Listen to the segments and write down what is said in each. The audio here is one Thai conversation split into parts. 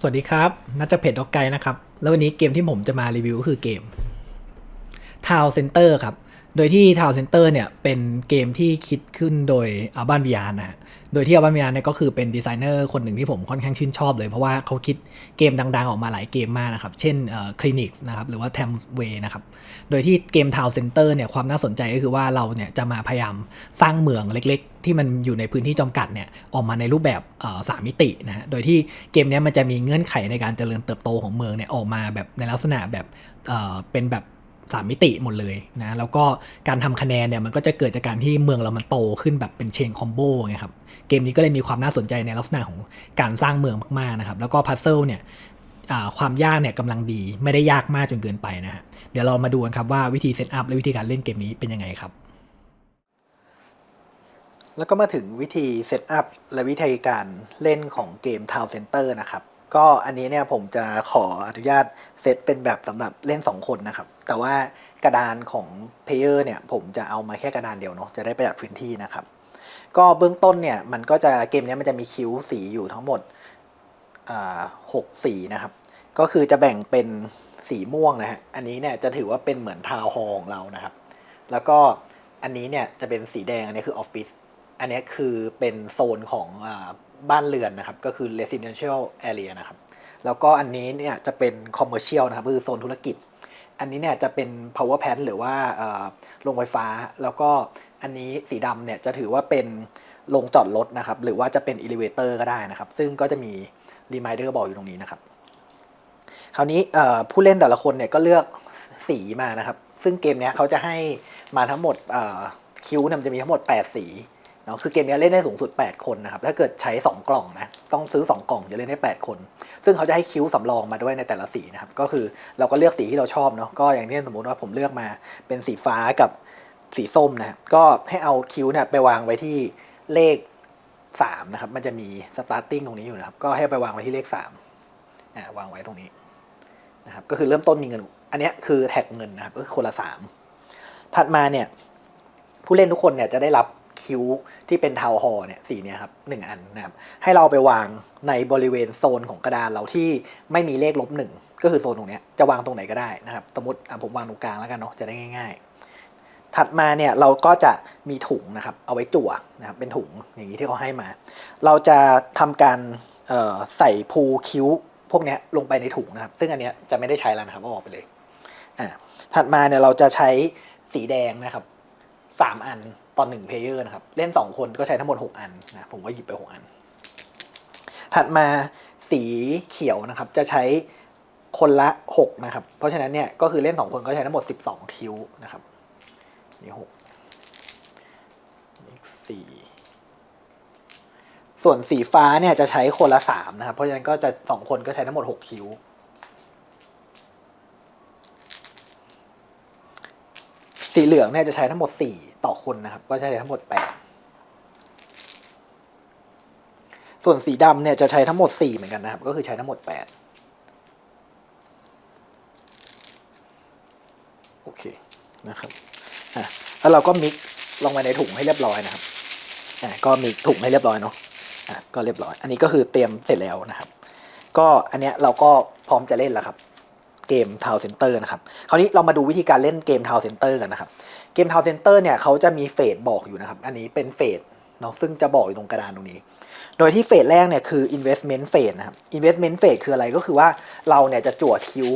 สวัสดีครับนัทจะเพจด็อกไกนะครับ แล้ววันนี้เกมที่ผมจะมารีวิวก็คือเกม Town Center ครับ โดยที่ Town Center เนี่ยเป็นเกมที่คิดขึ้นโดยอาบ้านวิยานนะฮะ โดยที่อาบ้านวิยานเนี่ยก็คือเป็นดีไซเนอร์คนหนึ่งที่ผมค่อนข้างชื่นชอบเลย เพราะว่าเขาคิดเกมดังๆ ออกมาหลายเกมมากนะครับ เช่นคลินิกนะครับ หรือว่า t a m w a y นะครับ โดยที่เกม Town Center เนี่ยความน่าสนใจก็คือว่าเราเนี่ยจะมาพยายามสร้างเมืองเล็กๆ ที่มันอยู่ในพื้นที่จำกัดเนี่ยออกมาในรูปแบบสามมิตินะฮะ โดยที่เกมเนี้ยมันจะมีเงื่อนไขในการเจริญเติบโตของเมืองเนี่ยออกมาแบบในลักษณะแบบเอ่อเป็นแบบ สามมิติหมดเลยนะแล้วก็การทำคะแนนเนี่ยมันก็จะเกิดจากการที่เมืองเรามันโตขึ้นแบบเป็นเชนคอมโบไงครับเกมนี้ก็เลยมีความน่าสนใจในลักษณะของการสร้างเมืองมากๆนะครับแล้วก็พัซเซิลเนี่ยความยากเนี่ยกำลังดีไม่ได้ยากมากจนเกินไปนะฮะเดี๋ยวเรามาดูกันครับว่าวิธีเซตอัพและวิธีการเล่นเกมนี้เป็นยังไงครับ แล้วก็มาถึงวิธีเซตอัพและวิธีการเล่นของเกม Town Center นะครับ ก็อันนี้เนี่ยผมจะขออนุญาตเซตเป็นแบบสำหรับเล่น 2 คนนะครับ แต่ว่ากระดานของเพลเยอร์เนี่ยผมจะเอามาแค่กระดานเดียวเนาะจะได้ประหยัดพื้นที่นะครับ ก็เบื้องต้นเนี่ยมันก็จะเกมนี้มันจะมีคิ้วสีอยู่ทั้งหมดหกสีนะครับ ก็คือจะแบ่งเป็นสีม่วงนะฮะอันนี้เนี่ยจะถือว่าเป็นเหมือนทาวน์ฮอลล์ของเรานะครับ แล้วก็อันนี้เนี่ยจะเป็นสีแดงอันนี้คือออฟฟิศอันนี้คือเป็นโซนของ บ้านเรือนนะครับ ก็คือ residential area นะครับ แล้วก็อันนี้เนี่ยจะเป็น commercial นะครับคือโซนธุรกิจ อันนี้เนี่ยจะเป็น power plant หรือว่าโรงไฟฟ้า แล้วก็อันนี้สีดำเนี่ยจะถือว่าเป็นโรงจอดรถนะครับ หรือว่าจะเป็น elevator ก็ได้นะครับ ซึ่งก็จะมี reminder บอกอยู่ตรงนี้นะครับ คราวนี้ผู้เล่นแต่ละคนเนี่ยก็เลือกสีมานะครับ ซึ่งเกมเนี้ยเขาจะให้มาทั้งหมดคิวเนี่ยมันจะมีทั้งหมด 8 สี เนาะคือเกมนี้เล่นได้สูงสุด 8 คนนะครับ ถ้าเกิดใช้ 2 กล่องนะ ต้องซื้อ 2 กล่องจะเล่นได้ 8 คน ซึ่งเขาจะให้คิวสำรองมาด้วยในแต่ละสีนะครับ ก็คือเราก็เลือกสีที่เราชอบเนาะ ก็อย่างที่สมมุติว่าผมเลือกมาเป็นสีฟ้ากับสีส้มนะก็ให้เอาคิวเนี่ยไปวางไว้ที่เลข3นะครับ มันจะมีสตาร์ติ้งตรงนี้อยู่นะครับ ก็ให้ไปวางไว้ที่เลข3อ่าวางไว้ตรงนี้นะครับ ก็คือเริ่มต้นมีเงิน อันนี้คือแท็กเงินนะครับ ก็คือคนละสามถัดมาเนี่ยผู้เล่นทุกคนเนี่ยจะได้รับ คิ้วที่เป็นทาวน์ฮอลล์เนี่ยสีเนี่ยครับหนึ่งอันนะครับให้เราไปวางในบริเวณโซนของกระดานเราที่ไม่มีเลขลบหนึ่งก็คือโซนตรงเนี้ยจะวางตรงไหนก็ได้นะครับสมมติอะผมวางตรงกลางแล้วกันเนาะจะได้ง่าย ๆ ถัดมาเนี่ยเราก็จะมีถุงนะครับเอาไว้จั่วนะครับเป็นถุงอย่างนี้ที่เขาให้มา เราจะทำการใส่พูคิ้วพวกนี้ลงไปในถุงนะครับ ซึ่งอันเนี้ยจะไม่ได้ใช้แล้วนะครับเอาออกไปเลยอ่าถัดมาเนี่ยเราจะใช้สีแดงนะครับสามอัน ตอนหนึ่งเพลเยอร์นะครับ เล่นสองคนก็ใช้ทั้งหมดหกอันนะผมก็หยิบไปหกอัน ถัดมาสีเขียวนะครับ จะใช้คนละหกนะครับ เพราะฉะนั้นเนี่ยก็คือเล่นสองคนก็ใช้ทั้งหมดสิบสองคิวนะครับนี่หกนี่สี่ส่วนสีฟ้าเนี่ยจะใช้คนละสามนะครับ เพราะฉะนั้นก็จะสองคนก็ใช้ทั้งหมดหกคิวสีเหลืองเนี่ยจะใช้ทั้งหมดสี่ ต่อคนนะครับ ก็ใช้ทั้งหมดแปดส่วนสีดำเนี่ยจะใช้ทั้งหมดสี่เหมือนกันนะครับ ก็คือใช้ทั้งหมดแปดโอเคนะครับอะแล้วเราก็มิกซ์ลงไปในถุงให้เรียบร้อยนะครับอะก็มีถุงให้เรียบร้อยเนาะอะก็เรียบร้อย อันนี้ก็คือเตรียมเสร็จแล้วนะครับ ก็อันเนี้ยเราก็พร้อมจะเล่นแล้วครับ เกม Town Center นะครับคราวนี้เรามาดูวิธีการเล่นเกม Town Center กันนะครับ เกม Town Center เนี่ยเขาจะมีเฟสบอกอยู่นะครับ อันนี้เป็นเฟสเนาะซึ่งจะบอกอยู่ตรงกระดานตรงนี้ โดยที่เฟสแรกเนี่ยคือ investment phase นะครับ investment phase คืออะไรก็คือว่าเราเนี่ยจะจั่วคิ้ว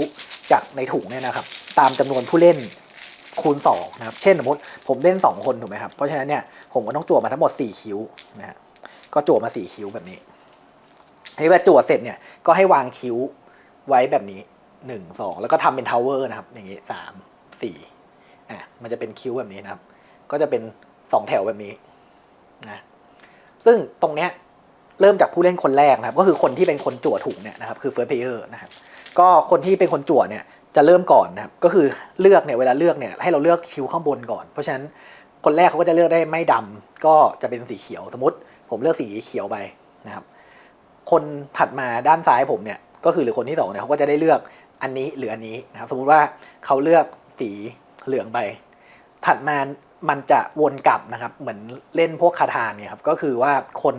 จากในถุงเนี่ยนะครับ ตามจำนวนผู้เล่นคูณ2นะครับ เช่นสมมติผมเล่น 2 คนถูกไหมครับ เพราะฉะนั้นเนี่ยผมก็ต้องจั่วมาทั้งหมด 4 คิ้วนะฮะ ก็จั่วมา 4 คิ้วแบบนี้ให้ว่าจั่วเสร็จเนี่ยก็ให้วางคิ้วไว้แบบนี้ 1 2แล้วก็ทำเป็นทาวเวอร์นะครับ อย่างนี้3 4อะมันจะเป็นคิ้วแบบนี้นะครับ ก็จะเป็น2แถวแบบนี้นะซึ่งตรงเนี้ยเริ่มจากผู้เล่นคนแรกนะครับ ก็คือคนที่เป็นคนจั่วถุงเนี่ยนะครับคือ first player นะครับก็คนที่เป็นคนจั่วเนี่ยจะเริ่มก่อนนะครับก็คือเลือกเนี่ยเวลาเลือกเนี่ยให้เราเลือกคิวข้างบนก่อน เพราะฉะนั้นคนแรกเขาก็จะเลือกได้ไม่ดำก็จะเป็นสีเขียวสมมติ ผมเลือกสีเขียวไปนะครับ คนถัดมาด้านซ้ายผมเนี่ยก็คือหรือคนที่สองเนี่ยเขาก็จะได้เลือก อันนี้หรืออันนี้นะครับสมมุติว่าเขาเลือกสีเหลืองไป ถัดมามันจะวนกลับนะครับเหมือนเล่นพวกคาทานเนี่ยครับก็คือว่าคน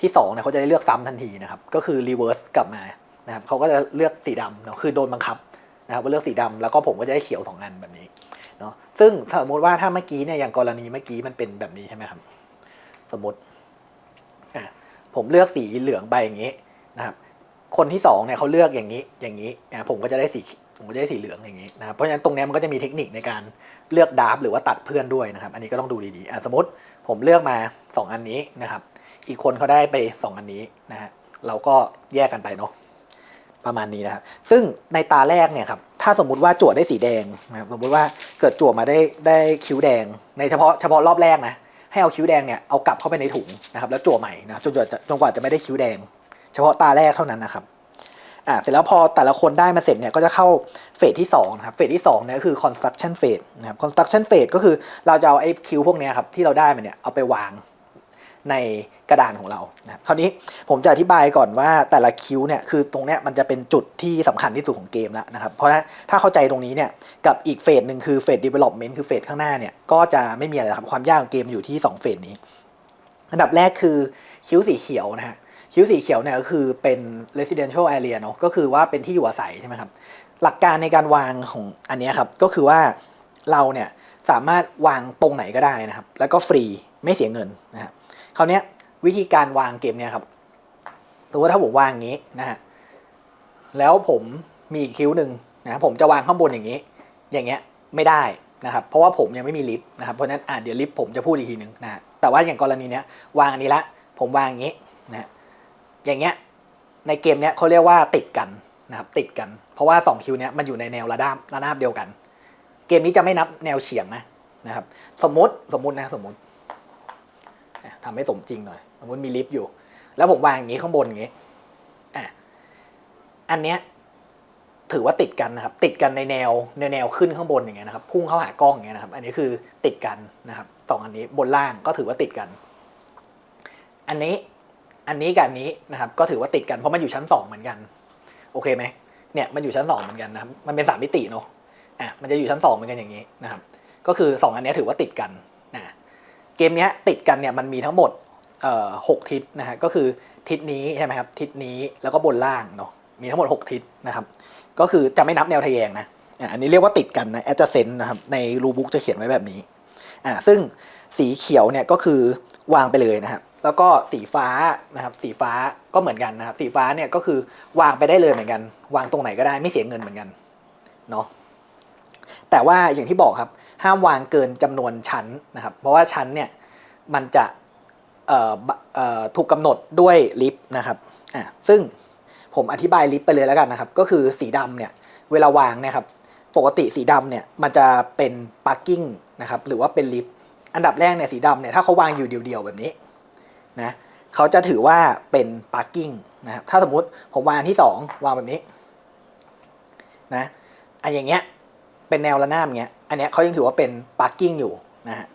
ที่สองเนี่ยเขาจะได้เลือกซ้ำทันทีนะครับก็คือรีเวิร์สกลับมานะครับเขาก็จะเลือกสีดำเนาะคือโดนบังคับนะครับว่าเลือกสีดำแล้วก็ผมก็จะได้เขียวสองอันแบบนี้เนาะซึ่งสมมติว่าถ้าเมื่อกี้เนี่ยอย่างกรณีเมื่อกี้มันเป็นแบบนี้ใช่ไหมครับสมมติอะผมเลือกสีเหลืองไปอย่างนี้นะครับ คนที่สองเนี่ยเขาเลือกอย่างนี้อย่างนี้อะผมก็จะได้สีผมก็จะได้สีเหลืองอย่างนี้นะครับเพราะฉะนั้นตรงนี้มันก็จะมีเทคนิคในการเลือกดาร์ฟหรือว่าตัดเพื่อนด้วยนะครับ อันนี้ก็ต้องดูดีๆอะสมมติผมเลือกมาสองอันนี้นะครับ อีกคนเขาได้ไปสองอันนี้นะฮะเราก็แยกกันไปเนาะประมาณนี้นะครับ ซึ่งในตาแรกเนี่ยครับถ้าสมมุติว่าจั่วได้สีแดงนะครับสมมุติว่าเกิดจั่วมาได้ได้คิ้วแดง ในเฉพาะเฉพาะรอบแรกนะให้เอาคิ้วแดงเนี่ยเอากลับเข้าไปในถุงนะครับแล้วจั่วใหม่นะจนกว่าจะจนกว่าจะไม่ได้คิ้วแดง ฉพาะตาแรกเท่านั้นนะครับอ่าเสร็จแล้วพอแต่ละคนได้มาเสร็จเนี่ยก็จะเข้าเฟสที่2นะครับเฟสที่2เนี่ยคือ construction phase นะครับ construction phase ก็คือเราจะเอาไอ้คิวพวกนี้ครับที่เราได้มาเนี่ยเอาไปวางในกระดานของเรานะครับคราวนี้ผมจะอธิบายก่อนว่าแต่ละคิวเนี่ยคือตรงเนี้ยมันจะเป็นจุดที่สำคัญที่สุดของเกมแล้วนะครับ เพราะถ้าเข้าใจตรงนี้เนี่ยกับอีกเฟสหนึ่งคือเฟส development คือเฟสข้างหน้าเนี่ยก็จะไม่มีอะไรครับความยากของเกมอยู่ที่สองเฟสนี้ อันดับแรกคือคิวสีเขียวนะฮะ คิ้วสีเขียวเนี่ยก็คือเป็น residential area เนอะก็คือว่าเป็นที่อยู่อาศัยใช่ไหมครับ หลักการในการวางของอันนี้ครับ ก็คือว่าเราเนี่ยสามารถวางตรงไหนก็ได้นะครับ แล้วก็ฟรีไม่เสียเงินนะครับคราวเนี้ยวิธีการวางเกมเนี่ยครับตัวาถ้าผมวางอย่างนี้นะฮะแล้วผมมีคิ้วหนึ่งนะผมจะวางข้างบนอย่างนี้ อย่างเงี้ยไม่ได้นะครับ เพราะว่าผมยังไม่มีลิฟต์นะครับเพราะนั้นอะเดี๋ยวลิฟต์ผมจะพูดอีกทีหนึ่งนะแต่ว่าอย่างกรณีเนี้ยวางอันนี้ละ ผมวางอย่างนี้นะ อย่างเงี้ยในเกมเนี้ยเขาเรียกว่าติดกันนะครับติดกัน เพราะว่า 2 คิวเนี้ยมันอยู่ในแนวระนาบระนาบเดียวกัน เกมนี้จะไม่นับแนวเฉียงนะนะครับ สมมติสมมตินะสมมติอะทำให้สมจริงหน่อย สมมติมีลิฟต์อยู่ แล้วผมวางอย่างนี้ข้างบนอย่างนี้อะอันเนี้ยถือว่าติดกันนะครับ ติดกันในแนวในแนวขึ้นข้างบนอย่างเงี้ยนะครับ พุ่งเข้าหากล้องอย่างเงี้ยนะครับ อันนี้คือติดกันนะครับสองอันนี้บนล่างก็ถือว่าติดกัน อันนี้ อันนี้กับอันนี้นะครับก็ถือว่าติดกันเพราะมันอยู่ชั้นสองเหมือนกัน โอเคไหมเนี่ยมันอยู่ชั้นสองเหมือนกันนะครับมันเป็นสามมิติเนาะอะมันจะอยู่ชั้นสองเหมือนกันอย่างนี้นะครับก็คือสองอันนี้ถือว่าติดกันนะเกมนี้ติดกันเนี่ยมันมีทั้งหมดเอ่อหกทิศนะฮะก็คือทิศนี้ใช่ไหมครับทิศนี้แล้วก็บนล่างเนาะมีทั้งหมดหกทิศนะครับก็คือจะไม่นับแนวทะแยงนะอะอันนี้เรียกว่าติดกันนะ adjacent นะครับในรูบุ๊กจะเขียนไว้แบบนี้อ่าซึ่งสีเขียวเนี่ยก็คือวางไปเลยนะครับ แล้วก็สีฟ้านะครับสีฟ้าก็เหมือนกันนะครับ สีฟ้าเนี่ยก็คือวางไปได้เลยเหมือนกัน วางตรงไหนก็ได้ไม่เสียเงินเหมือนกันเนาะแต่ว่าอย่างที่บอกครับ ห้ามวางเกินจำนวนชั้นนะครับ เพราะว่าชั้นเนี่ยมันจะถูกกำหนดด้วยลิฟต์นะครับอะซึ่งผมอธิบายลิฟต์ไปเลยแล้วกันนะครับ ก็คือสีดำเนี่ยเวลาวางเนี่ยครับปกติสีดำเนี่ยมันจะเป็น parking นะครับหรือว่าเป็นลิฟต์อันดับแรกเนี่ยสีดำเนี่ยถ้าเขาวางอยู่เดียวๆแบบนี้ นะเขาจะถือว่าเป็น parking นะครับถ้าสมมุติผมวางอันที่สองวางแบบนี้นะอันอย่างเงี้ยเป็นแนวระนาบเงี้ยอันเนี้ยเขายังถือว่าเป็น parking อยู่นะฮะ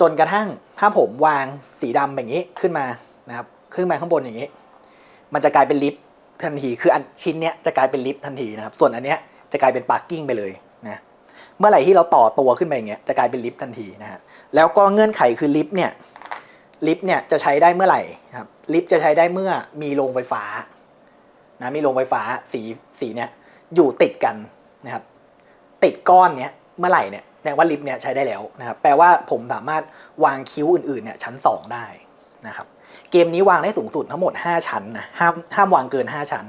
จนกระทั่งถ้าผมวางสีดำแบบนี้ขึ้นมานะครับขึ้นมาข้างบนอย่างนี้ มันจะกลายเป็นลิฟต์ทันทีคืออันชิ้นเนี้ยจะกลายเป็นลิฟต์ทันทีนะครับส่วนอันเนี้ยจะกลายเป็น parking ไปเลยนะเมื่อไหร่ที่เราต่อตัวขึ้นไปอย่างเงี้ยจะกลายเป็นลิฟต์ทันทีนะฮะแล้วก็เงื่อนไขคือลิฟต์เนี่ย ลิฟต์เนี่ยจะใช้ได้เมื่อไหร่ครับลิฟต์จะใช้ได้เมื่อมีโรงไฟฟ้านะมีโรงไฟฟ้าสีสีเนี่ยอยู่ติดกันนะครับติดก้อนเนี้ยเมื่อไหร่เนี่ยแสดงว่าลิฟต์เนี่ยใช้ได้แล้วนะครับแปลว่าผมสามารถวางคิ้วอื่นๆเนี่ยชั้น 2 ได้นะครับเกมนี้วางได้สูงสุดทั้งหมด 5 ชั้นนะห้ามห้ามวางเกิน 5 ชั้น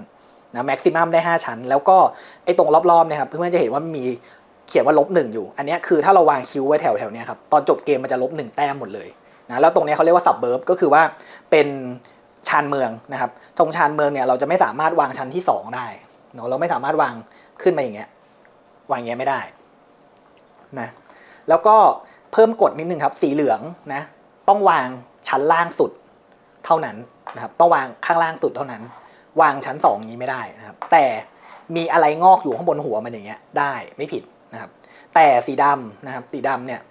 นะแม็กซิมัมได้ 5 ชั้น แล้วก็ไอ้ตรงรอบๆเนี่ยครับเพื่อนๆจะเห็นว่ามีเขียนว่าลบหนึ่งอยู่ อันเนี้ยคือถ้าเราวางคิ้วไว้แถวๆเนี้ยครับตอนจบเกมมันจะลบหนึ่งแต้มหมดเลย นะแล้วตรงนี้เขาเรียกว่าสับเบิร์บก็คือว่าเป็นชานเมืองนะครับตรงชานเมืองเนี่ยเราจะไม่สามารถวางชั้นที่ 2 ได้เนาะเราไม่สามารถวางขึ้นมาอย่างเงี้ยวางอย่างเงี้ยไม่ได้นะแล้วก็เพิ่มกฎนิดนึงครับ สีเหลืองนะต้องวางชั้นล่างสุดเท่านั้นนะครับต้องวางข้างล่างสุดเท่านั้น วางชั้น 2 นี้ไม่ได้นะครับ แต่มีอะไรงอกอยู่ข้างบนหัวมันอย่างเงี้ยได้ไม่ผิดนะครับ แต่สีดำนะครับสีดำเนี่ย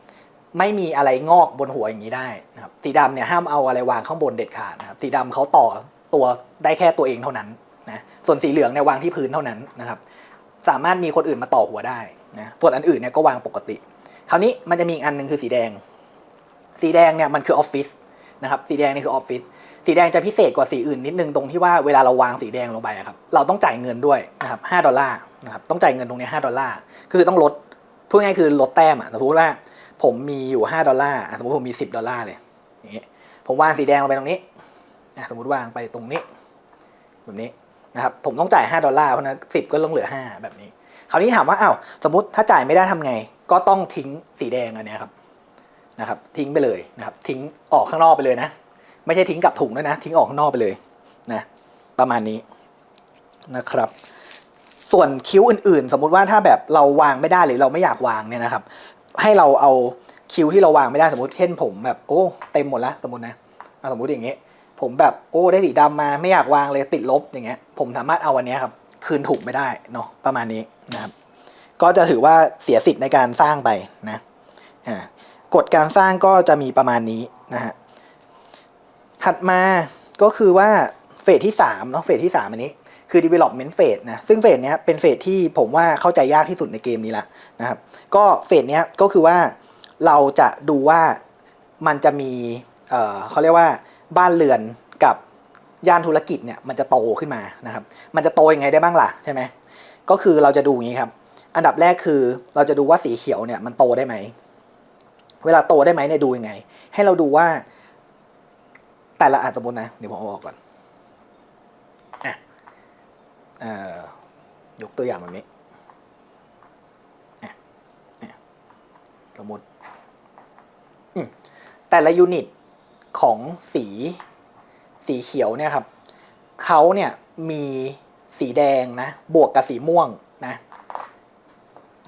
ไม่มีอะไรงอกบนหัวอย่างนี้ได้นะครับสีดำเนี่ยห้ามเอาอะไรวางข้างบนเด็ดขาดนะครับสีดำเขาต่อตัวได้แค่ตัวเองเท่านั้นนะส่วนสีเหลืองเนี่ยวางที่พื้นเท่านั้นนะครับ สามารถมีคนอื่นมาต่อหัวได้นะส่วนอันอื่นเนี่ยก็วางปกติ คราวนี้มันจะมีอีกอันหนึ่งคือสีแดง สีแดงเนี่ยมันคือออฟฟิศนะครับสีแดงนี่คือออฟฟิศสีแดงจะพิเศษกว่าสีอื่นนิดนึงตรงที่ว่าเวลาเราวางสีแดงลงไปครับเราต้องจ่ายเงินด้วยนะครับ5ดอลลาร์นะครับต้องจ่ายเงินตรงนี้5ดอลลาร์คือต้องลดพูดง่ายคือลดแต้มอะสมมติว่า ผมมีอยู่5ดอลลาร์อะสมมติผมมี 10 ดอลลาร์เลยอย่างเงี้ยผมวางสีแดงลงไปตรงนี้อะสมมติวางไปตรงนี้ แบบนี้นะครับผมต้องจ่าย 5 ดอลลาร์เพราะนั้น10ก็ต้องเหลือ 5 แบบนี้ คราวนี้ถามว่าอ้าวสมมติถ้าจ่ายไม่ได้ทำไง ก็ต้องทิ้งสีแดงอันนี้ครับนะครับ ทิ้งไปเลยนะครับ ทิ้งออกข้างนอกไปเลยนะ ไม่ใช่ทิ้งกลับถุงด้วยนะ ทิ้งออกข้างนอกไปเลยนะประมาณนี้นะครับ ส่วนคิ้วอื่นๆ สมมุติว่าถ้าแบบเราวางไม่ได้หรือเราไม่อยากวางเนี่ยนะครับ ให้เราเอาคิวที่เราวางไม่ได้สมมติเช่นผมแบบโอ้เต็มหมดแล้วสมมตินะอะสมมติอย่างเงี้ยผมแบบโอ้ได้สีดำมาไม่อยากวางเลยติดลบอย่างเงี้ยผมสามารถเอาวันนี้ครับคืนถุงไม่ได้เนาะประมาณนี้นะครับก็จะถือว่าเสียสิทธิ์ในการสร้างไปนะอ่ากฎการสร้างก็จะมีประมาณนี้นะฮะถัดมาก็คือว่าเฟสที่3เนาะเฟสที่ 3 อันนี้ คือ development phase นะซึ่งเฟสเนี้ยเป็นเฟสที่ผมว่าเข้าใจยากที่สุดในเกมนี้ละนะครับก็เฟสเนี้ยก็คือว่าเราจะดูว่ามันจะมีเอ่อเขาเรียกว่าบ้านเรือนกับย่านธุรกิจเนี่ยมันจะโตขึ้นมานะครับมันจะโตยังไงได้บ้างล่ะใช่ไหมก็คือเราจะดูอย่างนี้ครับ อันดับแรกคือเราจะดูว่าสีเขียวเนี่ยมันโตได้ไหมเวลาโตได้ไหมเนี่ยดูยังไง ให้เราดูว่าแต่ละอันสมมตินะเดี๋ยวผมเอาออกก่อน เอ่อ ยกตัวอย่างแบบนี้สมมติแต่ละยูนิตของสีสีเขียวเนี่ยครับเขาเนี่ยมีสีแดงนะ บวกกับสีม่วงนะ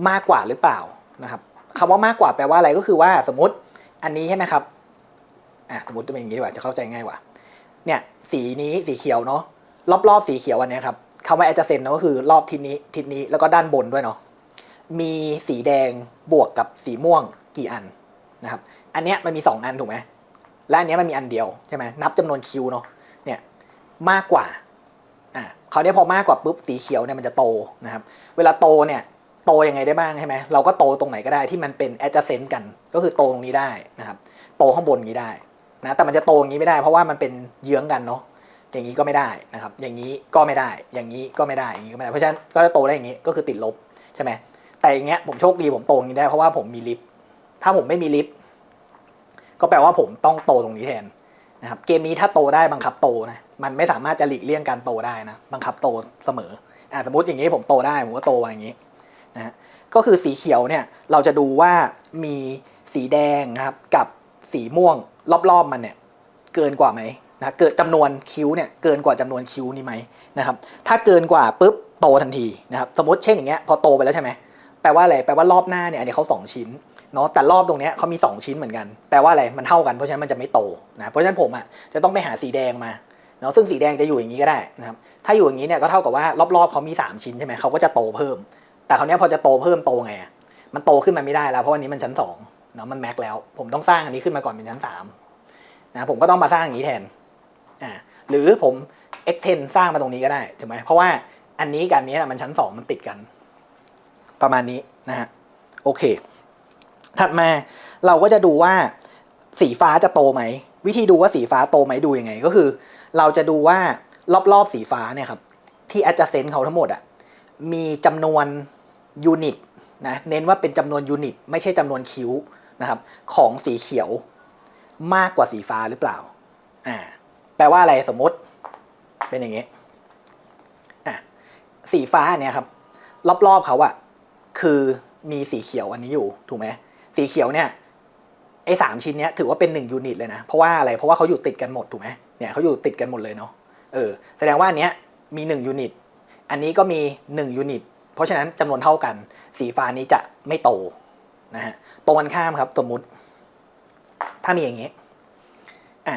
มากกว่าหรือเปล่านะครับคำว่ามากกว่าแปลว่าอะไรก็คือว่าสมมติอันนี้ใช่ไหมครับอะสมมติจะเป็นอย่างนี้ดีกว่าจะเข้าใจง่ายกว่า เนี่ย สีนี้สีเขียวเนาะรอบๆ สีเขียวอันนี้ครับ คำว่า adjacent เนอะก็คือรอบทิศนี้ทิศนี้แล้วก็ด้านบนด้วยเนาะมีสีแดงบวกกับสีม่วงกี่อันนะครับ อันเนี้ยมันมี 2 อันถูกไหมและอันเนี้ยมันมีอันเดียวใช่ไหมนับจำนวนคิวเนาะเนี่ยมากกว่าอ่าเขาวเนี้ยพอมากกว่าปุ๊บสีเขียวเนี่ยมันจะโตนะครับ เวลาโตเนี่ยโตยังไงได้บ้างใช่ไหมเราก็โตตรงไหนก็ได้ที่มันเป็น adjacent กัน ก็คือโตตรงนี้ได้นะครับ โตข้างบนนี้ได้นะแต่มันจะโตอย่างนี้ไม่ได้เพราะว่ามันเป็นเยื้องกันเนาะ อย่างนี้ก็ไม่ได้นะครับ อย่างนี้ก็ไม่ได้ อย่างนี้ก็ไม่ได้ อย่างนี้ก็ไม่ได้ เพราะฉะนั้นก็จะโตได้อย่างนี้ก็คือติดลบใช่ไหมแต่อย่างเงี้ยผมโชคดีผมโตอย่างนี้ได้เพราะว่าผมมีลิฟต์ถ้าผมไม่มีลิฟต์ก็แปลว่าผมต้องโตตรงนี้แทนนะครับเกมนี้ถ้าโตได้บังคับโตนะมันไม่สามารถจะหลีกเลี่ยงการโตได้นะบังคับโตเสมออ่าสมมติอย่างนี้ผมโตได้ผมก็โตอย่างนี้นะฮะก็คือสีเขียวเนี่ยเราจะดูว่ามีสีแดงนะครับกับสีม่วงรอบๆมันเนี่ยเกินกว่าไหม นะเกิดจำนวนคิ้วเนี่ยเกินกว่าจำนวนคิ้วนี่ไหมนะครับถ้าเกินกว่าปุ๊บโตทันทีนะครับสมมติเช่นอย่างเงี้ยพอโตไปแล้วใช่ไหมแปลว่าอะไรแปลว่ารอบหน้าเนี่ยอันนี้เขาสองชิ้นเนาะแต่รอบตรงเนี้ยเขามี 2 ชิ้นเหมือนกันแปลว่าอะไรมันเท่ากันเพราะฉะนั้นมันจะไม่โตนะเพราะฉะนั้นผมอะจะต้องไปหาสีแดงมาเนาะซึ่งสีแดงจะอยู่อย่างนี้ก็ได้นะครับถ้าอยู่อย่างนี้เนี่ยก็เท่ากับว่ารอบๆเขามี 3 ชิ้นใช่ไหมเขาก็จะโตเพิ่ม แต่คราวนี้พอจะโตเพิ่มโตไงอะมันโตขึ้นมาไม่ได้แล้วเพราะวันนี้มันชั้น2เนาะมันแม็กแล้ว ผมต้องสร้างอันนี้ขึ้นมาก่อนเป็นชั้น3นะผมก็ต้องมาสร้างอย่างนี้แทน อ่าหรือผม extend สร้างมาตรงนี้ก็ได้ถูกไหมเพราะว่าอันนี้กับอันนี้นะมันชั้น 2 มันติดกัน ประมาณนี้นะฮะโอเค ถัดมาเราก็จะดูว่าสีฟ้าจะโตไหม วิธีดูว่าสีฟ้าโตไหมดูยังไง ก็คือ เราจะดูว่ารอบๆสีฟ้าเนี่ยครับที่ adjacent เขาทั้งหมดอะมีจำนวนยูนิตนะเน้นว่าเป็นจำนวนยูนิตไม่ใช่จำนวนคิ้วนะครับของสีเขียวมากกว่าสีฟ้าหรือเปล่าอ่า แปลว่าอะไรสมมติ เป็นอย่างนี้อะสีฟ้าเนี่ยครับ รอบๆเขาอะคือมีสีเขียวอันนี้อยู่ถูกไหมสีเขียวเนี่ยไอ้สามชิ้นเนี้ยถือว่าเป็นหนึ่งยูนิตเลยนะ เพราะว่าอะไรเพราะว่าเขาอยู่ติดกันหมดถูกไหมเนี่ยเขาอยู่ติดกันหมดเลยเนาะเออแสดงว่าอันเนี้ยมีหนึ่งยูนิตอันนี้ก็มีหนึ่งยูนิตเพราะฉะนั้นจำนวนเท่ากัน สีฟ้านี้จะไม่โตนะฮะตรงกันข้ามครับสมมุติ ถ้ามีอย่างนี้อะ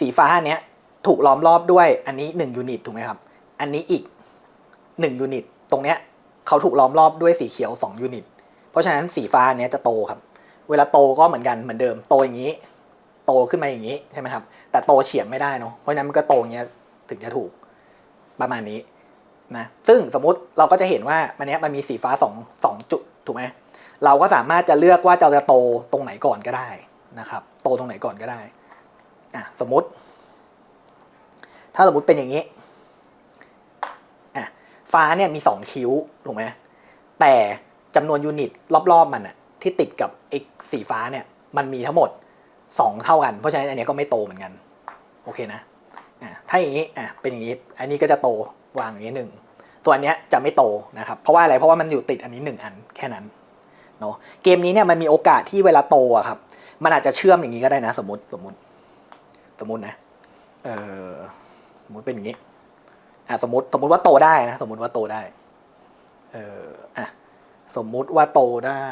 สีฟ้าเนี้ย ถูกล้อมรอบด้วยอันนี้1ยูนิตถูกไหมครับ อันนี้อีก1ยูนิต ตรงเนี้ยเขาถูกล้อมรอบด้วยสีเขียว2ยูนิต เพราะฉะนั้นสีฟ้าเนี้ยจะโตครับ เวลาโตก็เหมือนกันเหมือนเดิม โตอย่างนี้ โตขึ้นมาอย่างนี้ใช่ไหมครับ แต่โตเฉียงไม่ได้เนาะ เพราะฉะนั้นมันก็โตอย่างเงี้ยถึงจะถูกประมาณนี้นะ ซึ่งสมมุติเราก็จะเห็นว่ามันเนี้ยมันมีสีฟ้าสองสองจุดถูกไหมเราก็สามารถจะเลือกว่าเราจะโตตรงไหนก่อนก็ได้นะครับ โตตรงไหนก่อนก็ได้อะสมมติ ถ้าสมมติเป็นอย่างนี้อะฟ้าเนี่ยมีสองคิ้วถูกไหมแต่จำนวนยูนิตรอบๆมันอะที่ติดกับไอ้สีฟ้าเนี่ยมันมีทั้งหมดสองเท่ากัน เพราะฉะนั้นอันนี้ก็ไม่โตเหมือนกัน โอเคนะอะถ้าอย่างนี้อะเป็นอย่างนี้ อันนี้ก็จะโตวางอย่างนี้หนึ่งตัวอันเนี้ยจะไม่โตนะครับเพราะว่าอะไรเพราะว่ามันอยู่ติดอันนี้หนึ่งอันแค่นั้นเนาะเกมนี้เนี่ยมันมีโอกาสที่เวลาโตอะครับมันอาจจะเชื่อมอย่างนี้ก็ได้นะ สมมติสมมติสมมตินะเออ สมมติเป็นอย่างนี้อะสมมติสมมติว่าโตได้นะสมมติว่าโตได้เอออะสมมุติว่าโตได้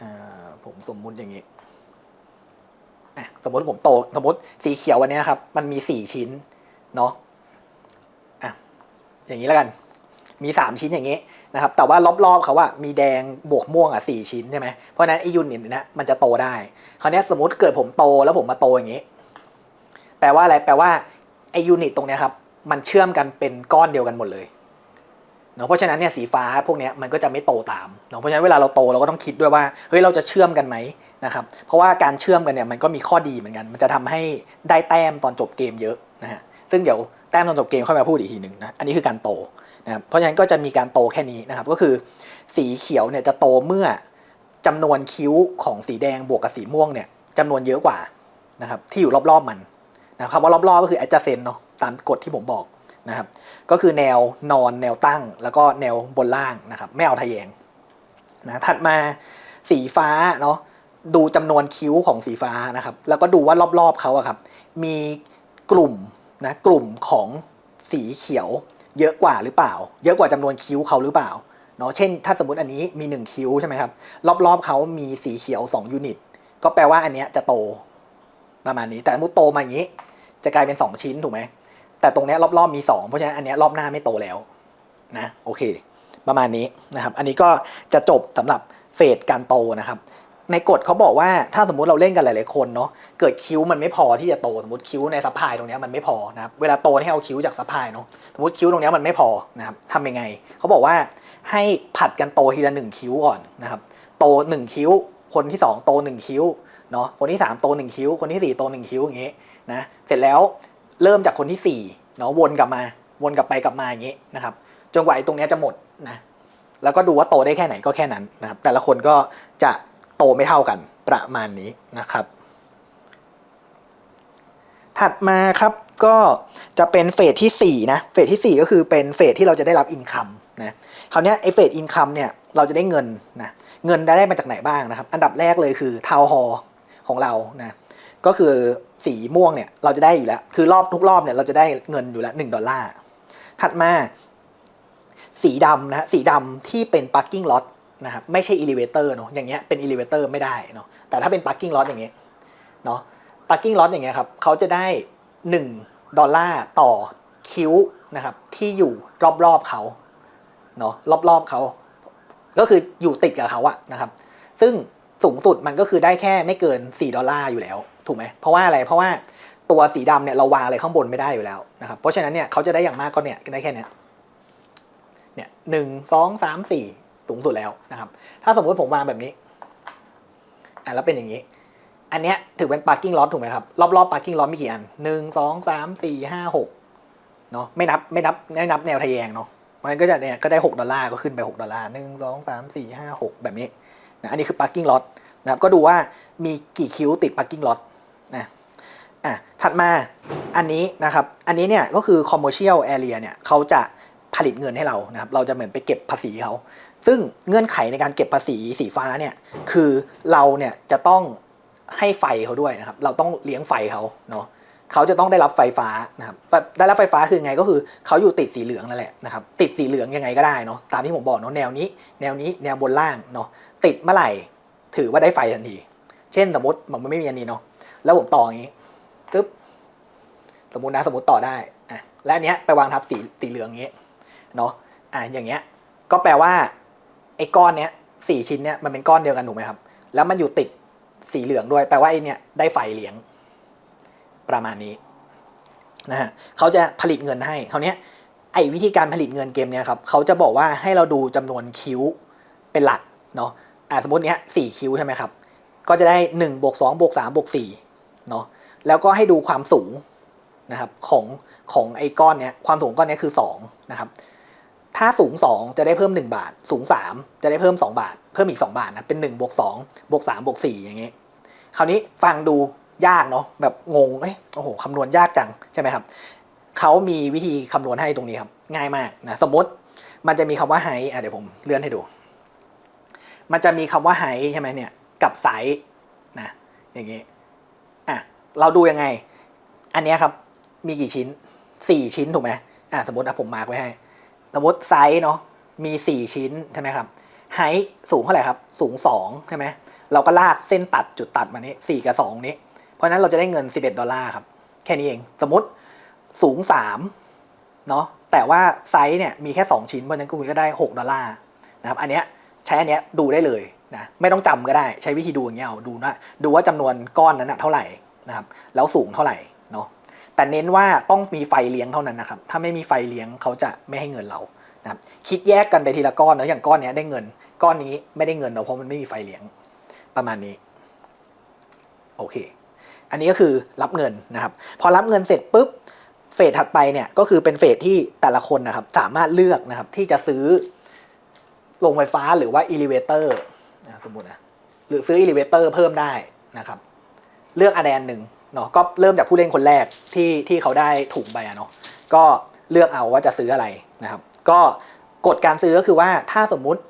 อ่าผมสมมุติอย่างนี้อะสมมติผมโต สมมติสีเขียววันนี้ครับ มันมีสี่ชิ้นเนาะอะอย่างนี้แล้วกัน มีสามชิ้นอย่างนี้นะครับ แต่ว่ารอบๆเขาว่ามีแดงบวกม่วงอะสี่ชิ้นใช่ไหมเพราะนั้นไอยูนิตเนี้ยมันจะโตได้ คราวนี้สมมติเกิดผมโตแล้วผมมาโตอย่างนี้ แปลว่าอะไร แปลว่าไอยูนิตตรงนี้ครับ มันเชื่อมกันเป็นก้อนเดียวกันหมดเลยเนาะเพราะฉะนั้นเนี่ยสีฟ้าพวกนี้มันก็จะไม่โตตามเนาะเพราะฉะนั้นเวลาเราโตเราก็ต้องคิดด้วยว่าเฮ้ยเราจะเชื่อมกันไหมนะครับเพราะว่าการเชื่อมกันเนี่ยมันก็มีข้อดีเหมือนกัน มันจะทำให้ได้แต้มตอนจบเกมเยอะนะฮะซึ่งเดี๋ยวแต้มตอนจบเกมค่อยมาพูดอีกทีหนึ่งนะอันนี้คือการโตนะครับเพราะฉะนั้นก็จะมีการโตแค่นี้นะครับก็คือสีเขียวเนี่ยจะโตเมื่อจำนวนคิ้วของสีแดงบวกกับสีม่วงเนี่ยจำนวนเยอะกว่านะครับที่อยู่รอบๆมัน นะครับคำว่ารอบๆก็คือ adjacent เนาะตามกฎที่ผมบอกนะครับก็คือแนวนอนแนวตั้ง แล้วก็แนวบนล่างนะครับไม่เอาทะแยงนะถัดมาสีฟ้าเนาะดูจำนวนคิ้วของสีฟ้านะครับ แล้วก็ดูว่ารอบๆเขาอะครับ มีกลุ่มนะกลุ่มของสีเขียวเยอะกว่าหรือเปล่า เยอะกว่าจำนวนคิ้วเขาหรือเปล่าเนาะเช่น ถ้าสมมติอันนี้มี 1 คิ้วใช่ไหมครับ รอบๆเขามีสีเขียว 2 ยูนิต ก็แปลว่าอันเนี้ยจะโตประมาณนี้ แต่สมมติโตมาอย่างนี้ จะกลายเป็น 2 ชิ้นถูกไหม แต่ตรงนี้รอบๆมี 2 เพราะฉะนั้นอันนี้รอบหน้าไม่โตแล้วนะโอเค ประมาณนี้นะครับ อันนี้ก็จะจบสำหรับเฟสการโตนะครับ ในกฎเขาบอกว่าถ้าสมมุติเราเล่นกันหลาย ๆ คนเนาะเกิดคิ้วมันไม่พอที่จะโตสมมติคิ้วในซัพพลายตรงนี้มันไม่พอนะครับเวลาโตให้เอาคิ้วจากซัพพลายเนาะสมมติคิ้วตรงนี้มันไม่พอนะครับทำยังไงเขาบอกว่าให้ผัดกันโตทีละหนึ่งคิ้วก่อนนะครับโตหนึ่งคิ้ว คนที่สองโตหนึ่งคิ้วเนาะคนที่สามโตหนึ่งคิ้ว คนที่สี่โตหนึ่งคิ้วอย่างงี้ นะเสร็จแล้วเริ่มจากคนที่สี่เนาะวนกลับมาวนกลับไปกลับมาอย่างงี้นะครับจนกว่าไอ้ตรงเนี้ยจะหมดนะแล้วก็ดูว่าโตได้แค่ไหนก็แค่นั้นนะครับแต่ละคนก็จะโตไม่เท่ากันประมาณนี้นะครับ ถัดมาครับก็จะเป็นเฟสที่4นะเฟสที่ 4 ก็คือเป็นเฟสที่เราจะได้รับอินคัมนะคราวเนี้ยไอเฟสอินคัมเนี่ยเราจะได้เงินนะเงินได้มาจากไหนบ้างนะครับ อันดับแรกเลยคือทาวฮอของเรานะ ก็คือสีม่วงเนี่ยเราจะได้อยู่แล้ว คือรอบทุกรอบเนี่ยเราจะได้เงินอยู่แล้ว1ดอลลาร์ ถัดมา สีดำนะฮะสีดำที่เป็น parking lot นะครับไม่ใช่ elevator เนาะอย่างเงี้ยเป็น elevator ไม่ได้เนาะแต่ถ้าเป็น parking lot อย่างเงี้ยเนาะ parking lot อย่างเงี้ยครับเขาจะได้ 1 ดอลลาร์ต่อคิวนะครับที่อยู่รอบๆเขาเนาะรอบๆเขา ก็คืออยู่ติดกับเขาอะนะครับ ซึ่งสูงสุดมันก็คือได้แค่ไม่เกิน 4 ดอลลาร์อยู่แล้ว ถูกไหมเพราะว่าอะไรเพราะว่าตัวสีดำเนี่ยเราวางอะไรข้างบนไม่ได้อยู่แล้วนะครับเพราะฉะนั้นเนี่ยเขาจะได้อย่างมากก็เนี่ยได้แค่เนี้ยเนี่ยหนึ่งสองสามสี่สูงสุดแล้วนะครับ ถ้าสมมติผมวางแบบนี้อะแล้วเป็นอย่างนี้ อันเนี้ยถือเป็น parking lot ถูกไหมครับ รอบๆ parking lot มีกี่อันหนึ่งสองสามสี่ห้าหกเนาะไม่นับไม่นับไม่นับแนวทะแยงเนาะมันก็จะเนี่ยก็ได้หกดอลลาร์ก็ขึ้นไปหกดอลลาร์หนึ่งสองสามสี่ห้าหกแบบนี้นะอันนี้คือ parking lot นะครับก็ดูว่ามีกี่คิวติด parking lot นะอะถัดมาอันนี้นะครับ อันนี้เนี่ยก็คือ commercial area เนี่ยเขาจะผลิตเงินให้เรานะครับ เราจะเหมือนไปเก็บภาษีเขาซึ่งเงื่อนไขในการเก็บภาษีสีฟ้าเนี่ยคือเราเนี่ยจะต้องให้ไฟเขาด้วยนะครับ เราต้องเลี้ยงไฟเขาเนาะเขาจะต้องได้รับไฟฟ้านะครับได้รับไฟฟ้าคือไงก็คือเขาอยู่ติดสีเหลืองนั่นแหละนะครับติดสีเหลืองยังไงก็ได้เนาะตามที่ผมบอกเนาะแนวนี้ แนวนี้แนวบนล่างเนาะติดเมื่อไหร่ถือว่าได้ไฟทันที เช่นสมมติมันไม่มีอันนี้เนาะ แล้วผมต่ออย่างนี้ปึ๊บสมมตินะสมมติต่อได้อะและอันเนี้ยไปวางทับสีสีเหลืองอย่างนี้เนาะอะอย่างเงี้ยก็แปลว่าไอ้ก้อนเนี้ยสี่ชิ้นเนี้ยมันเป็นก้อนเดียวกันถูกไหมครับ แล้วมันอยู่ติดสีเหลืองด้วยแปลว่าไอ้เนี้ยได้ไฟเลี้ยง ประมาณนี้นะฮะเขาจะผลิตเงินให้คราวเนี้ยไอ้วิธีการผลิตเงินเกมเนี้ยครับเขาจะบอกว่าให้เราดูจำนวนคิ้วเป็นหลักเนาะอ่าสมมติเนี้ยสี่คิ้วใช่ไหมครับ ก็จะได้หนึ่งบวกสองบวกสามบวกสี่ เนาะแล้วก็ให้ดูความสูงนะครับของของไอ้ก้อนเนี้ยความสูงก้อนเนี้ยคือ2นะครับถ้าสูง 2 จะได้เพิ่ม 1 บาท สูง 3 จะได้เพิ่ม 2 บาท เพิ่มอีก 2 บาทนะเป็น1บวก2บวก3บวก4อย่างเงี้ยคราวนี้ฟังดูยากเนาะแบบงงเอ้ยโอ้โหคำนวณยากจังใช่ไหมครับเขามีวิธีคำนวณให้ตรงนี้ครับ ง่ายมากนะสมมติมันจะมีคำว่าไฮอะเดี๋ยวผมเลื่อนให้ดู มันจะมีคำว่าไฮใช่ไหมเนี่ยกับไซส์นะอย่างเงี้อะ เราดูยังไง อันนี้ครับ มีกี่ชิ้นสี่ชิ้นถูกไหมอะสมมติอะผมมาร์กไว้ให้ สมมติไซส์เนาะ มีสี่ชิ้นใช่ไหมครับ ไฮสูงเท่าไหร่ครับ สูงสองใช่ไหม เราก็ลากเส้นตัดจุดตัดมานี้สี่กับสองนี้ เพราะนั้นเราจะได้เงิน 11 ดอลลาร์ครับ แค่นี้เอง สมมติสูง 3 เนาะ แต่ว่าไซส์เนี่ยมีแค่ 2 ชิ้น เพราะฉะนั้นคุณก็ได้ 6 ดอลลาร์นะครับ อันเนี้ยใช้อันเนี้ยดูได้เลยนะ ไม่ต้องจำก็ได้ ใช้วิธีดูอย่างเงี้ยเอา ดูนะดูว่าจำนวนก้อนนั้นนะเท่าไหร่ นะครับแล้วสูงเท่าไหร่เนาะแต่เน้นว่าต้องมีไฟเลี้ยงเท่านั้นนะครับถ้าไม่มีไฟเลี้ยงเขาจะไม่ให้เงินเรานะครับคิดแยกกันไปทีละก้อนเนาะอย่างก้อนนี้ได้เงิน ก้อนนี้ไม่ได้เงินเนาะเพราะมันไม่มีไฟเลี้ยงประมาณนี้โอเค อันนี้ก็คือรับเงินนะครับ พอรับเงินเสร็จปุ๊บเฟสถัดไปเนี่ยก็คือเป็นเฟสที่แต่ละคนนะครับสามารถเลือกนะครับที่จะซื้อโรงไฟฟ้าหรือว่าอิเลเวเตอร์สมมตินะหรือซื้ออิเลเวเตอร์เพิ่มได้นะครับ เลือกอันใดนหนึ่งเนาะก็เริ่มจากผู้เล่นคนแรกที่ที่เขาได้ถุงไปอะเนาะก็เลือกเอาว่าจะซื้ออะไรนะครับ ก็กฎการซื้อก็คือว่าถ้าสมมุติ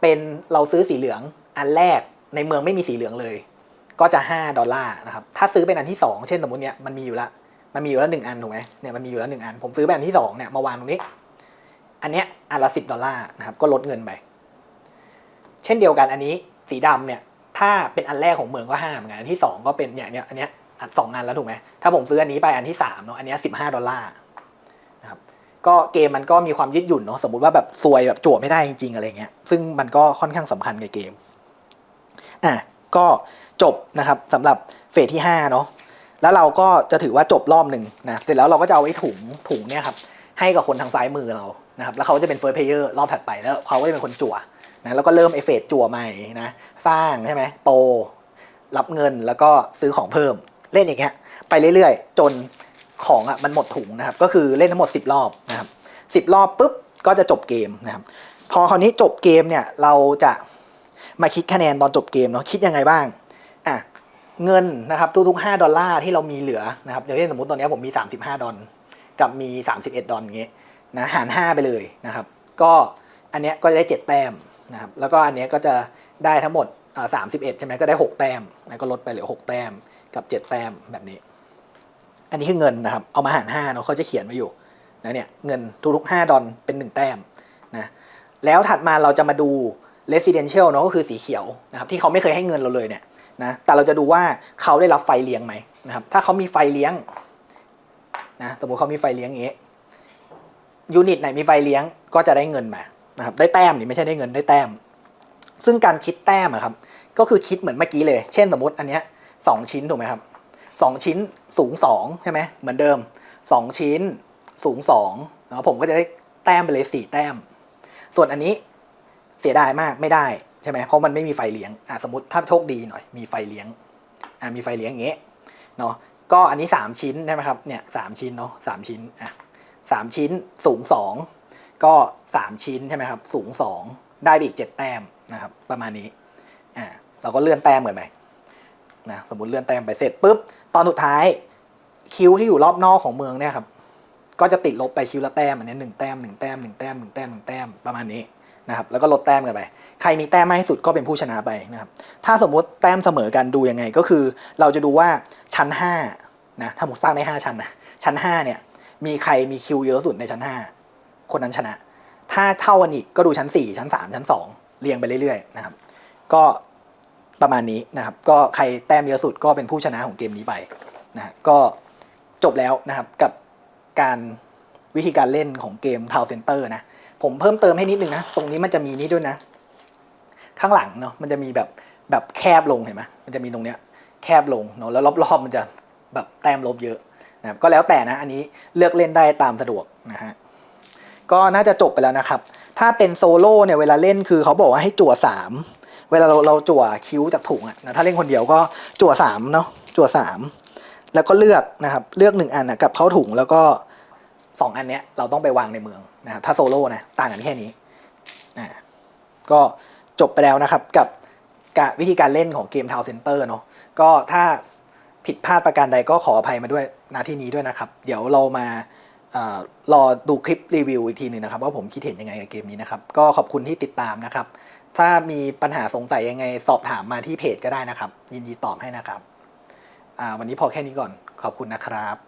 เป็นเราซื้อสีเหลืองอันแรกในเมืองไม่มีสีเหลืองเลย ก็จะ 5 ดอลลาร์นะครับถ้าซื้อเป็นอันที่ 2 เช่นสมมติเนี่ยมันมีอยู่ละมันมีอยู่ล้วหนึ่งอันถูกไหมเนี่ยมันมีอยู่ล้วหนึ่งอัน ผมซื้อเป็นอันที่2เนี่ยมาวางตรงนี้ อันเนี้ยอันละสิดอลลาร์นะครับก็ลดเงินไป เช่นเดียวกันอันนี้สีดำเนี่ย ถ้าเป็นอันแรกของเมืองก็ห้าเหมือนกันอันที่ 2 ก็เป็นเนี่ยเนี่ยอันเนี้ยอันสองอันแล้วถูกไหมถ้าผมซื้ออันนี้ไปอันที่3เนาะอันเนี้สิบห้าดอลลาร์นะครับก็เกมมันก็มีความยืดหยุ่นเนาะสมมติว่าแบบซวยแบบจั่วไม่ได้จริงๆอะไรเงี้ยซึ่งมันก็ค่อนข้างสำคัญกับเกมอะก็จบนะครับสำหรับเฟสที่5เนาะแล้วเราก็จะถือว่าจบรอบหนึ่งนะเสร็จแล้วเราก็จะเอาไอ้ถุงถุงเนี่ยครับให้กับคนทางซ้ายมือเรานะครับแล้วเขาจะเป็นเฟิร์สเพลเยอร์รอบถัดไปแล้วเขาก็จะเป็นคนจั่ว นะแล้วก็เริ่มไอฟเฟสจั่วใหม่นะสร้างใช่ไหมโต รับเงินแล้วก็ซื้อของเพิ่มเล่นอย่างเงี้ยไปเรื่อยๆ จนของอะมันหมดถุงนะครับ ก็คือเล่นทั้งหมด 10 รอบนะครับสิบรอบปุ๊บก็จะจบเกมนะครับ พอคราวนี้จบเกมเนี่ยเราจะมาคิดคะแนนตอนจบเกมเนาะคิดยังไงบ้างอะเงินนะครับทุกๆ5ดอลลาร์ที่เรามีเหลือนะครับอย่างเช่นสมมติตอนนี้ผมมี 35 ดอลกับมี 31 ดอลอย่างเงี้ยนะหาร 5 ไปเลยนะครับ ก็อันเนี้ยก็จะได้ 7 แต้ม นะครับแล้วก็อันนี้ก็จะได้ทั้งหมด31ใช่ไหมก็ได้6แต้มนะก็ลดไปเหลือ6แต้มกับ7แต้มแบบนี้ อันนี้คือเงินนะครับ เอามาหาร5เนาะเขาจะเขียนไว้อยู่นะเนี่ยเงินทุกๆ5ดอลเป็น1แต้มนะแล้วถัดมาเราจะมาดู residential เนาะก็คือสีเขียวนะครับที่เขาไม่เคยให้เงินเราเลยเนี่ยนะแต่เราจะดูว่าเขาได้รับไฟเลี้ยงไหมนะครับถ้าเขามีไฟเลี้ยงนะสมมติเขามีไฟเลี้ยงเอย่างนี้ยูนิตไหนมีไฟเลี้ยงก็จะได้เงินมา นะครับได้แต้มนี่ไม่ใช่ได้เงินได้แต้ม ซึ่งการคิดแต้มอะครับก็คือคิดเหมือนเมื่อกี้เลย เช่นสมมติอันเนี้ยสองชิ้นถูกไหมครับสองชิ้นสูงสองใช่ไหมเหมือนเดิมสองชิ้นสูงสองแล้วผมก็จะได้แต้มไปเลยสี่แต้ม ส่วนอันนี้เสียดายมากไม่ได้ใช่ไหมเพราะมันไม่มีไฟเลี้ยงอะสมมติถ้าโชคดีหน่อยมีไฟเลี้ยงอะมีไฟเลี้ยงอย่างเงี้ยเนาะก็อันนี้สามชิ้นใช่ไหมครับเนี่ยสามชิ้นเนาะสามชิ้นอะสามชิ้นสูงสอง ก็สามชิ้นใช่ไหมครับ สูงสองได้ไปอีกเจ็ดแต้มนะครับ ประมาณนี้อะเราก็เลื่อนแต้มเหมือนไปนะสมมติเลื่อนแต้มไปเสร็จปุ๊บ ตอนสุดท้ายคิวที่อยู่รอบนอกของเมืองเนี่ยครับ ก็จะติดลบไปคิวละแต้มอันนี้หนึ่งแต้มหนึ่งแต้มหนึ่งแต้มหนึ่งแต้มหนึ่งแต้มประมาณนี้นะครับแล้วก็ลดแต้มกันไป ใครมีแต้มมากที่สุดก็เป็นผู้ชนะไปนะครับ ถ้าสมมุติแต้มเสมอกันดูยังไงก็คือ เราจะดูว่าชั้น5นะถ้าผมสร้างได้ 5 ชั้นนะชั้น5เนี่ยมีใครมีคิวเยอะสุดในชั้น 5 คนนั้นชนะ ถ้าเท่ากันอีกก็ดูชั้น 4 ชั้น 3 ชั้น 2 เรียงไปเรื่อยๆนะครับ ก็ประมาณนี้นะครับ ก็ใครแต้มเยอะสุดก็เป็นผู้ชนะของเกมนี้ไปนะฮะก็จบแล้วนะครับกับการวิธีการเล่นของเกม Town Center นะ ผมเพิ่มเติมให้นิดนึงนะ ตรงนี้มันจะมีนี่ด้วยนะ ข้างหลังเนาะมันจะมีแบบแบบแคบลงเห็นไหมมันจะมีตรงเนี้ยแคบลงเนาะแล้วรอบๆมันจะแบบแต้มลบเยอะนะครับก็แล้วแต่นะอันนี้เลือกเล่นได้ตามสะดวกนะฮะ ก็น่าจะจบไปแล้วนะครับ ถ้าเป็นโซโล่เนี่ยเวลาเล่นคือเขาบอกว่าให้จั่วสามเวลาเราเราจั่วคิ้วจากถุงอะนะถ้าเล่นคนเดียวก็จั่วสามเนาะจั่วสามแล้วก็เลือกนะครับเลือกหนึ่งอันนะกับเข้าถุงแล้วก็สองอันเนี้ยเราต้องไปวางในเมืองนะครับถ้าโซโล่นะต่างกันแค่นี้นะก็จบไปแล้วนะครับกับกะวิธีการเล่นของเกม Town Center เนาะก็ถ้าผิดพลาดประการใดก็ขออภัยมาด้วยนาที่นี้ด้วยนะครับ เดี๋ยวเรามา รอดูคลิปรีวิวอีกทีหนึ่งนะครับว่าผมคิดเห็นยังไงกับเกมนี้นะครับ ก็ขอบคุณที่ติดตามนะครับ ถ้ามีปัญหาสงสัยยังไงสอบถามมาที่เพจก็ได้นะครับ ยินดีตอบให้นะครับวันนี้พอแค่นี้ก่อนขอบคุณนะครับ